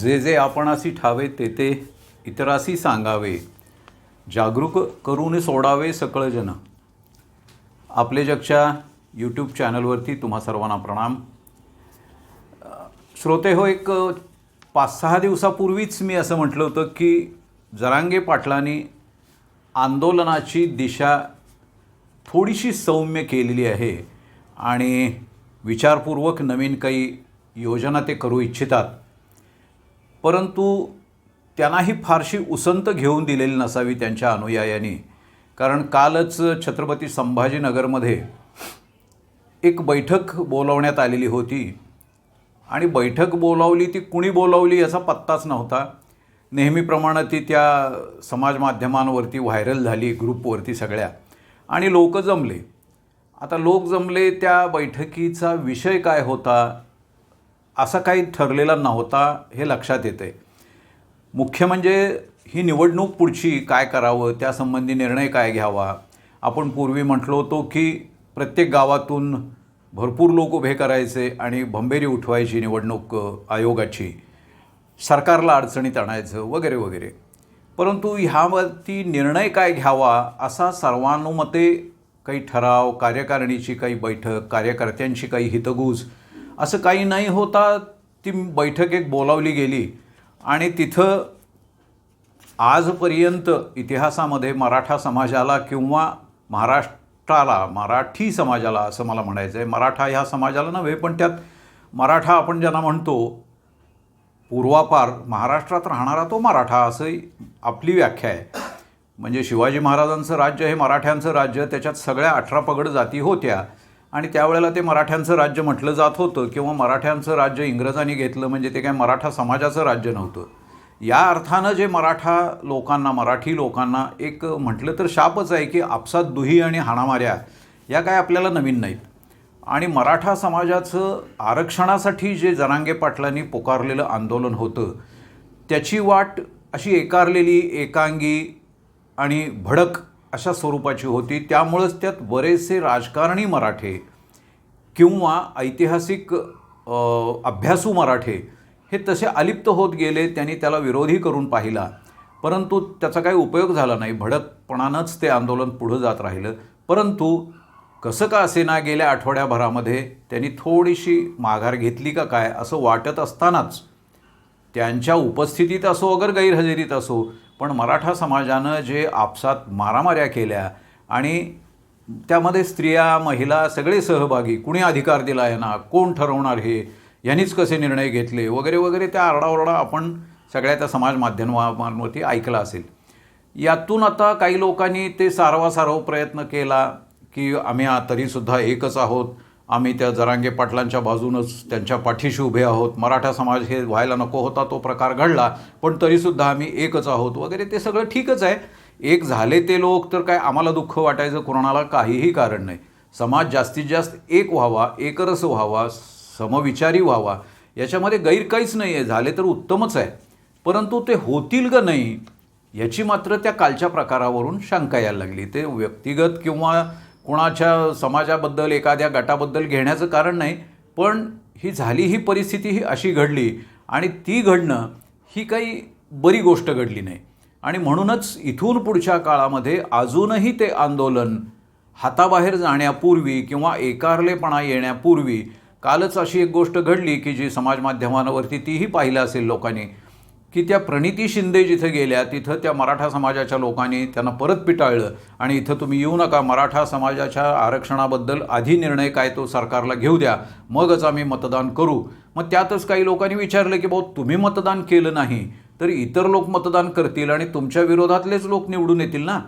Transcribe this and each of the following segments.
जे जे आपणासी ठावे ते ते इतरासी सांगावे जागरूक करून सोडावे सकळ जन आपले जगच्या यूट्यूब चॅनलवरती तुम्हा सर्वांना प्रणाम. श्रोते हो एक पाच सहा दिवसापूर्वीच मी असं म्हटलं होतं की जरांगे पाटलांनी आंदोलनाची दिशा थोडीशी सौम्य केलेली आहे आणि विचारपूर्वक नवीन काही योजना ते करू इच्छितात. परंतु त्यांनाही फारशी उसंत घेऊन दिलेली नसावी त्यांच्या अनुयायांनी. कारण कालच छत्रपती संभाजीनगरमध्ये एक बैठक बोलावण्यात आलेली होती. आणि बैठक बोलावली ती कुणी बोलावली याचा पत्ताच नव्हता. नेहमीप्रमाणे ती त्या समाज माध्यमांवरती व्हायरल झाली ग्रुपवरती सगळ्या. आणि लोक जमले. आता लोक जमले त्या बैठकीचा विषय काय होता? असा काही ठरलेला नव्हता हे लक्षात येते मुख्य म्हणजे ही निवडणूक पुढची काय करावं त्यासंबंधी निर्णय काय घ्यावा? आपण पूर्वी म्हटलो होतो की प्रत्येक गावातून भरपूर लोक उभे करायचे आणि भंबेरी उठवायची निवडणूक आयोगाची. सरकारला अडचणीत आणायचं वगैरे वगैरे. परंतु ह्यावरती निर्णय काय घ्यावा असा सर्वानुमते काही ठराव कार्यकारिणीची काही बैठक कार्यकर्त्यांची काही हितगुज असं काही नाही होता ती बैठक एक बोलावली गेली. आणि तिथं आजपर्यंत इतिहासामध्ये मराठा समाजाला किंवा महाराष्ट्राला मराठी समाजाला असं मला म्हणायचं आहे मराठा ह्या समाजाला नव्हे पण त्यात मराठा आपण ज्यांना म्हणतो पूर्वापार महाराष्ट्रात राहणारा तो मराठा असं आपली व्याख्या आहे. म्हणजे शिवाजी महाराजांचं राज्य हे मराठ्यांचं राज्य त्याच्यात सगळ्या अठरा पगड जाती होत्या. आणि त्यावेळेला ते मराठ्यांचं राज्य म्हटलं जात होतं किंवा मराठ्यांचं राज्य इंग्रजांनी घेतलं म्हणजे ते काय मराठा समाजाचं राज्य नव्हतं. या अर्थानं जे मराठा लोकांना मराठी लोकांना एक म्हटलं तर शापच आहे की आपसात दुही आणि हाणामाऱ्या या काय आपल्याला नवीन नाहीत. आणि मराठा समाजाचं आरक्षणासाठी जे जरांगे पाटलांनी पुकारलेलं आंदोलन होतं त्याची वाट अशी एकारलेली एकांगी आणि भडक अशा स्वरूपाची होती. त्यामुळंच त्यात बरेचसे राजकारणी मराठे किंवा ऐतिहासिक अभ्यासू मराठे हे तसे अलिप्त होत गेले. त्यांनी त्याला विरोधी करून पाहिला. परंतु त्याचा काही उपयोग झाला नाही. भडकपणानंच ते आंदोलन पुढं जात राहिलं. परंतु कसं का असेना गेल्या आठवड्याभरामध्ये त्यांनी थोडीशी माघार घेतली का काय असं वाटत असतानाच त्यांच्या उपस्थितीत असो अगर गैरहजेरीत असो पण मराठा समाजानं जे आपसात मारामाऱ्या केल्या आणि त्यामध्ये स्त्रिया महिला सगळे सहभागी कुणी अधिकार दिला यांना कोण ठरवणार हे यांनीच कसे निर्णय घेतले वगैरे वगैरे त्या आरडाओरडा आपण सगळ्या त्या समाज माध्यमांवरती ऐकला असेल. यातून आता काही लोकांनी ते सारवासारव प्रयत्न केला की आम्ही तरीसुद्धा एकच आहोत. आम्ही त्या जरांगे पाटलांच्या बाजूनच त्यांच्या पाठीशी उभे आहोत. मराठा समाज हे व्हायला नको होता तो प्रकार घडला पण तरीसुद्धा आम्ही एकच आहोत वगैरे ते सगळं ठीकच आहे. एक झाले ते लोक तर काय आम्हाला दुःख वाटायचं कोणाला काहीही कारण नाही. समाज जास्तीत जास्त एक व्हावा एकरस व्हावा समविचारी व्हावा याच्यामध्ये गैर काहीच नाही आहे झाले तर उत्तमच आहे. परंतु ते होतील का नाही याची मात्र त्या कालच्या प्रकारावरून शंका यायला लागली. ते व्यक्तिगत किंवा कोणाच्या समाजाबद्दल एखाद्या गटाबद्दल घेण्याचं कारण नाही पण ही झाली ही परिस्थिती ही अशी घडली आणि ती घडणं ही काही बरी गोष्ट घडली नाही. आणि म्हणूनच इथून पुढच्या काळामध्ये अजूनही ते आंदोलन हाताबाहेर जाण्यापूर्वी किंवा एकारलेपणा येण्यापूर्वी कालच अशी एक गोष्ट घडली की जी समाज माध्यमांवरती तीही पाहिलं असेल लोकांनी की त्या प्रणिती शिंदे जिथं गेल्या तिथं त्या मराठा समाजाच्या लोकांनी त्यांना परत पिटाळलं. आणि इथं तुम्ही येऊ नका मराठा समाजाच्या आरक्षणाबद्दल आधी निर्णय काय तो सरकारला घेऊ द्या मगच आम्ही मतदान करू. मग त्यातच काही लोकांनी विचारलं की भाऊ तुम्ही मतदान केलं नाही तर इतर लोक मतदान करतील आणि तुमच्या विरोधातलेच लोक निवडून येतील ना?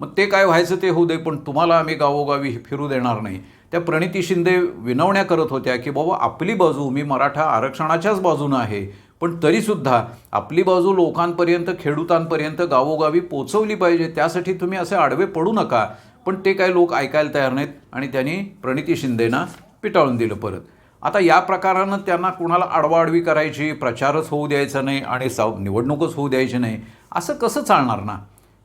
मग ते काय व्हायचं ते होऊ दे पण तुम्हाला आम्ही गावोगावी फिरू देणार नाही. त्या प्रणिती शिंदे विनवण्या करत होत्या की बाबा आपली बाजू मी मराठा आरक्षणाच्याच बाजूनं आहे. पण तरीसुद्धा आपली बाजू लोकांपर्यंत खेडूतांपर्यंत गावोगावी पोचवली पाहिजे. त्यासाठी तुम्ही असे आडवे पडू नका. पण ते काय लोक ऐकायला तयार नाहीत आणि त्यांनी प्रणिती शिंदेना पिटाळून दिलं परत. आता या प्रकारानं त्यांना कुणाला आडवाआडवी करायची प्रचारच होऊ द्यायचा नाही आणि साव निवडणूकच होऊ द्यायची नाही. असं कसं चालणार ना?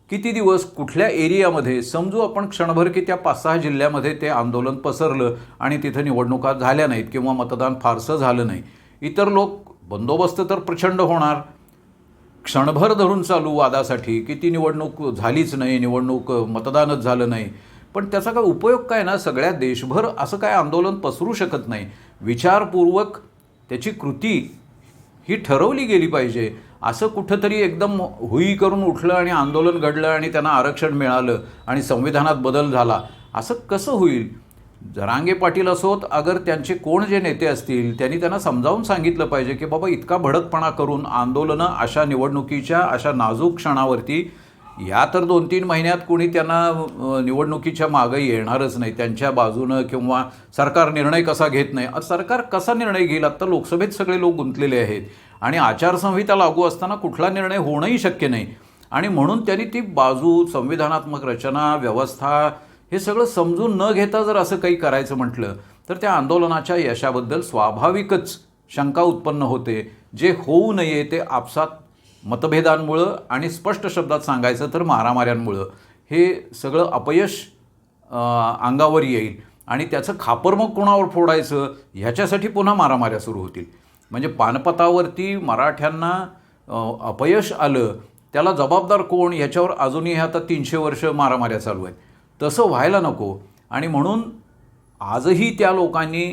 किती दिवस कुठल्या एरियामध्ये समजू आपण क्षणभर की त्या पाच सहा जिल्ह्यामध्ये ते आंदोलन पसरलं आणि तिथं निवडणुका झाल्या नाहीत किंवा मतदान फारसं झालं नाही. इतर लोक बंदोबस्त तर प्रचंड होणार. क्षणभर धरून चालू वादासाठी की ती निवडणूक झालीच नाही निवडणूक मतदानच झालं नाही. पण त्याचा काय उपयोग काय ना सगळ्या देशभर असं काय आंदोलन पसरू शकत नाही. विचारपूर्वक त्याची कृती ही ठरवली गेली पाहिजे. असं कुठंतरी एकदम हुई करून उठलं आणि आंदोलन घडलं आणि त्यांना आरक्षण मिळालं आणि संविधानात बदल झाला. असं कसं होईल? जरांगे पाटील असोत अगर त्यांचे कोण जे नेते असतील त्यांनी त्यांना समजावून सांगितलं पाहिजे की बाबा इतका भडकपणा करून आंदोलनं अशा निवडणुकीच्या अशा नाजूक क्षणावरती या तर दोन तीन महिन्यात कोणी त्यांना निवडणुकीच्या मागं येणारच नाही त्यांच्या बाजूनं किंवा सरकार निर्णय कसा घेत नाही. आता सरकार कसा निर्णय घेईल? आत्ता लोकसभेत सगळे लोक गुंतलेले आहेत आणि आचारसंहिता लागू असताना कुठला निर्णय होणंही शक्य नाही. आणि म्हणून त्यांनी ती बाजू संविधानात्मक रचना व्यवस्था हे सगळं समजून न घेता जर असं काही करायचं म्हटलं तर त्या आंदोलनाच्या यशाबद्दल स्वाभाविकच शंका उत्पन्न होते. जे होऊ नये ते आपसात मतभेदांमुळं आणि स्पष्ट शब्दात सांगायचं तर मारामाऱ्यांमुळं. हे सगळं अपयश अंगावर येईल आणि त्याचं खापर मग कोणावर फोडायचं ह्याच्यासाठी पुन्हा मारामाऱ्या सुरू होतील. म्हणजे पानपतावरती मराठ्यांना अपयश आलं त्याला जबाबदार कोण? ह्याच्यावर अजूनही आता तीनशे वर्ष मारामाऱ्या चालू आहेत. तसं व्हायला नको. आणि म्हणून आजही त्या लोकांनी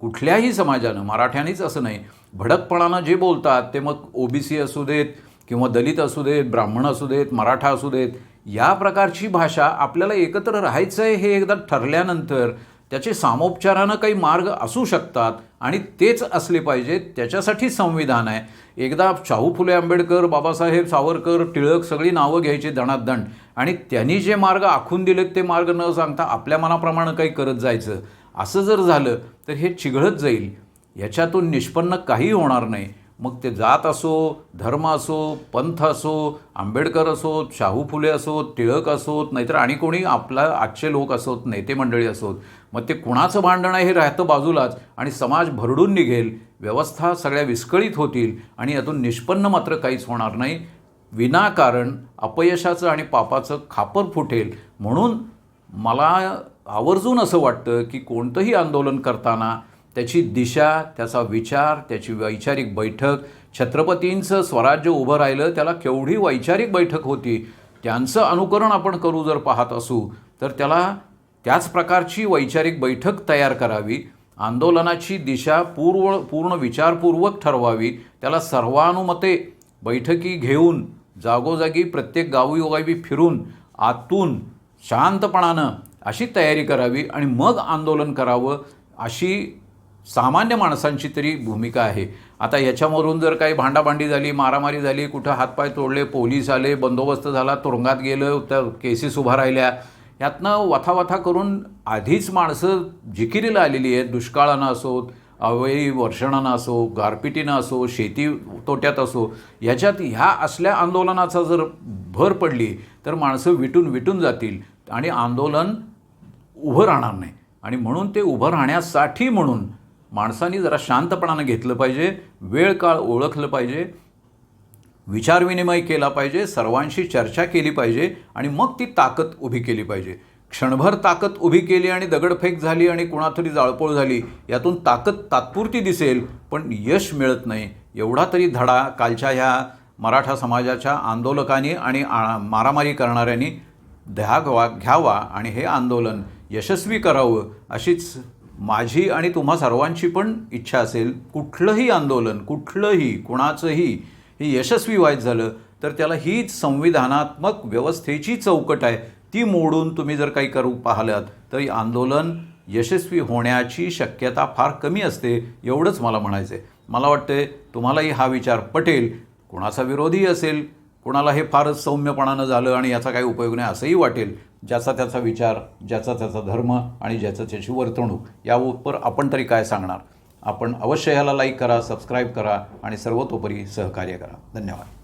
कुठल्याही समाजानं मराठ्यांनीच असं नाही भडकपणानं जे बोलतात ते मग ओबीसी असू देत किंवा दलित असू देत ब्राह्मण असू देत मराठा असू देत या प्रकारची भाषा आपल्याला एकत्र राहायचं आहे हे एकदा ठरल्यानंतर त्याचे सामोपचारानं काही मार्ग असू शकतात आणि तेच असले पाहिजेत त्याच्यासाठी संविधान आहे. एकदा शाहू फुले आंबेडकर बाबासाहेब सावरकर टिळक सगळी नावं घ्यायची दणादण आणि त्यांनी जे मार्ग आखून दिलेत ते मार्ग न सांगता आपल्या मनाप्रमाणे काही करत जायचं. असं जर झालं तर हे चिघळत जाईल. याच्यातून निष्पन्न काही होणार नाही. मग ते जात असो धर्म असो पंथ असो आंबेडकर असोत शाहू फुले असोत टिळक असोत नाहीतर आणि कोणी आपला आजचे लोक असोत नेते मंडळी असोत मग ते कुणाचं भांडण आहे हे राहतं बाजूलाच आणि समाज भरडून निघेल व्यवस्था सगळ्या विस्कळीत होतील आणि यातून निष्पन्न मात्र काहीच होणार नाही. विनाकारण अपयशाचं आणि पापाचं खापर फुटेल. म्हणून मला आवर्जून असं वाटतं की कोणतंही आंदोलन करताना त्याची दिशा त्याचा विचार त्याची वैचारिक बैठक छत्रपतींचं स्वराज्य उभं राहिलं त्याला केवढी वैचारिक बैठक होती त्यांचं अनुकरण आपण करू जर पाहत असू तर त्याला त्याच प्रकारची वैचारिक बैठक तयार करावी आंदोलनाची दिशा पूर्व पूर्ण विचारपूर्वक ठरवावी त्याला सर्वानुमते बैठकी घेऊन जागोजागी प्रत्येक गावी फिरून आतून शांतपणानं अशी तयारी करावी आणि मग आंदोलन करावं अशी सामान्य माणसांची तरी भूमिका आहे. आता याच्यामधून जर काही भांडाभांडी झाली मारामारी झाली कुठं हातपाय तोडले पोलीस आले बंदोबस्त झाला तुरुंगात गेलं त्या केसेस उभा राहिल्या यातनं वथावथा करून आधीच माणसं जिकिरीला आलेली आहेत. दुष्काळानं असोत अवयी वर्षणानं असो गारपिटीनं असो शेती तोट्यात असो याच्यात ह्या असल्या आंदोलनाचा जर भर पडली तर माणसं विटून विटून जातील आणि आंदोलन उभं राहणार नाही. आणि म्हणून ते उभं राहण्यासाठी म्हणून माणसांनी जरा शांतपणानं घेतलं पाहिजे वेळ काळ ओळखलं पाहिजे विचारविनिमय केला पाहिजे सर्वांशी चर्चा केली पाहिजे आणि मग ती ताकद उभी केली पाहिजे. क्षणभर ताकद उभी केली आणि दगडफेक झाली आणि कुणातरी जाळपोळ झाली यातून ताकद तात्पुरती दिसेल पण यश मिळत नाही. एवढा तरी धडा कालच्या ह्या मराठा समाजाच्या आंदोलकांनी आणि मारामारी करणाऱ्यांनी घ्यावा घ्यावा आणि हे आंदोलन यशस्वी करावं अशीच माझी आणि तुम्हा सर्वांची पण इच्छा असेल कुठलंही आंदोलन कुठलंही कुणाचंही हे यशस्वी व्हायचं झालं तर त्याला हीच संविधानात्मक व्यवस्थेची चौकट आहे. ती मोडून तुम्ही जर काही करू पाहिलात तर आंदोलन यशस्वी होण्याची शक्यता फार कमी असते एवढंच मला म्हणायचं आहे मला वाटतं तुम्हालाही हा विचार पटेल. कुणाचा विरोधी असेल कोणाला हे फारच सौम्यपणानं झालं आणि याचा काही उपयोग नाही असंही वाटेल ज्याचा त्याचा विचार ज्याचा त्याचा धर्म आणि ज्याचं त्याची वर्तणूक यावर आपण तरी काय सांगणार? आपण अवश्य ह्याला लाईक करा सबस्क्राईब करा आणि सर्वतोपरी सहकार्य करा. धन्यवाद.